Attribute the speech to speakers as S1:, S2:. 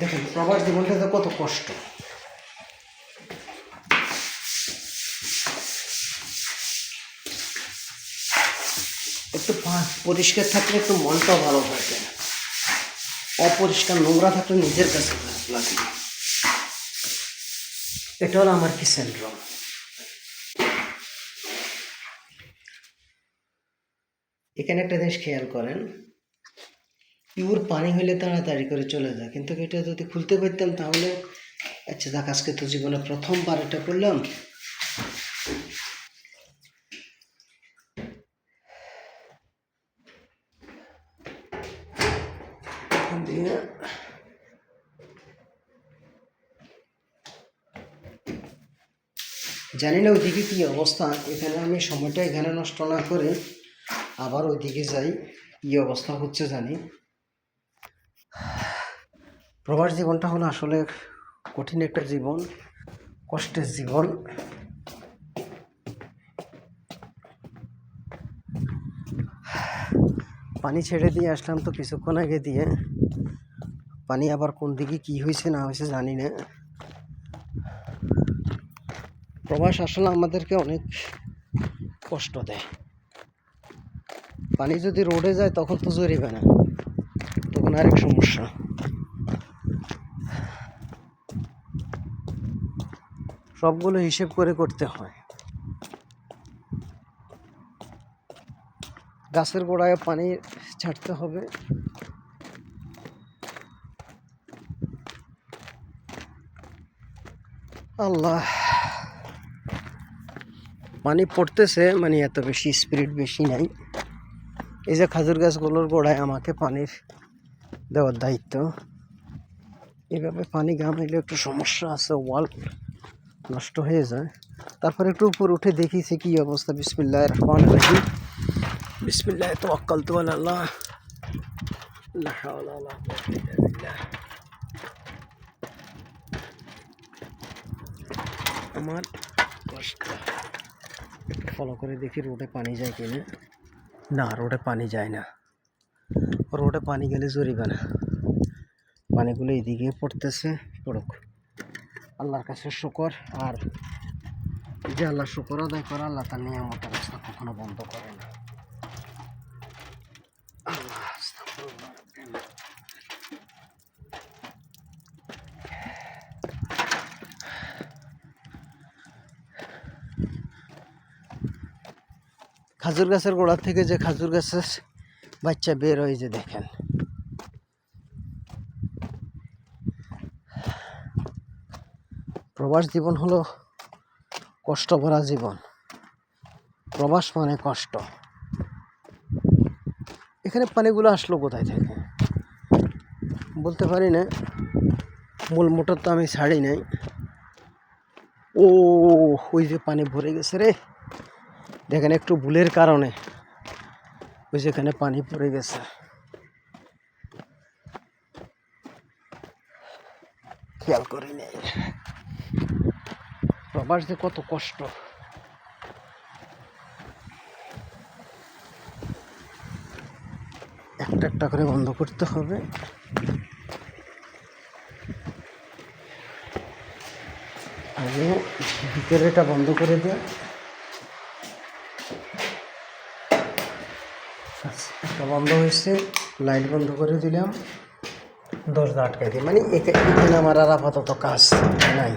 S1: দেখেন প্রবাস জীবনটাতে কত কষ্ট। একটু পরিষ্কার থাকলে একটু মনটাও ভালো থাকে। অপরিষ্কার নোংরা থাকলে নিজের কাছে লাগে। এটা হলো আমার কি সিন্ড্রোম এখানে একটা জিনিস খেয়াল করেন পিওর পানি হলে তাড়াতাড়ি করে চলে যায়। কিন্তু এটা যদি খুলতে পারতাম তাহলে আচ্ছা দেখ আজকে তো জীবনে প্রথমবার এটা করলাম। জানি না ওইদিকে কী অবস্থা। এখানে আমি সময়টা এখানে নষ্ট না করে আবার ওইদিকে যাই। কী অবস্থা হচ্ছে জানি। প্রবাস জীবনটা হলো আসলে কঠিন একটা জীবন, কষ্টের জীবন। পানি ছেড়ে দিয়ে আসলাম তো কিছুক্ষণ আগে দিয়ে। পানি আবার কোন দিকে কি হয়েছে না হয়েছে জানি না। প্রবাস আসলে আমাদেরকে অনেক কষ্ট দেয়। পানি যদি রোডে যায় তখন তো জরিবে না। তখন আরেক সমস্যা। সবগুলো হিসেব করে করতে হয়। গাছের গোড়ায় পানি ছাড়তে হবে। আল্লাহ। পানি পড়তেছে মানে এত বেশি স্পিরিট বেশি নাই। এই যে খাজুর গাছগুলোর গোড়ায় আমাকে পানির দেওয়ার দায়িত্ব। এভাবে পানি গামাইলে একটু সমস্যা আছে, ওয়াল নষ্ট হয়ে যায়। তারপর একটু উপর উঠে দেখিছি কী অবস্থা। বিসমিল্লাহ রহমান রহিম। বিসমিল্লাহ তো আল্লাহ। লা হাওলা ওয়ালা কুওয়াতা ইল্লা বিল্লাহ। আমার কষ্ট ফলো করে দেখি রোডে পানি যায় কিনা। না রোডে পানি যায় না। রোডে পানি গেলে জরিবে না পানিগুলো এদিকে পড়তেছে, পড়ুক। আল্লাহর কাছে শুকর, আর যে আল্লাহ শুকর আদায় করে, আল্লাহ তার নিয়ে নিয়ামত রাস্তা কখনো বন্ধ করে না। খাজুর গাছের গোড়া থেকে যে খাজুর গাছের বাচ্চা বের হয়ে যে দেখেন। প্রবাস জীবন হলো কষ্ট ভরা জীবন। প্রবাস মানে কষ্ট। এখানে পানিগুলো আসলো কোথায় থেকে? বলতে পারি না। মূল মোটর তো আমি ছাড়ি নাই। ও, ওই যে পানি ভরে গেছে রে। দেখেন একটু ভুলের কারণে। ওই যেখানে পানি পড়ে গেছে। খেয়াল করি নাই। প্রবাস যে কত কষ্ট। একটা একটা করে বন্ধ করতে হবে। আগে ভিতরেটা বন্ধ করে দেয়। একটা বন্ধ হয়েছে, লাইট বন্ধ করে দিলাম। দরজা আটকাই দিই মানে এখা- এখানে আমার আর আপাতত কাজ নাই।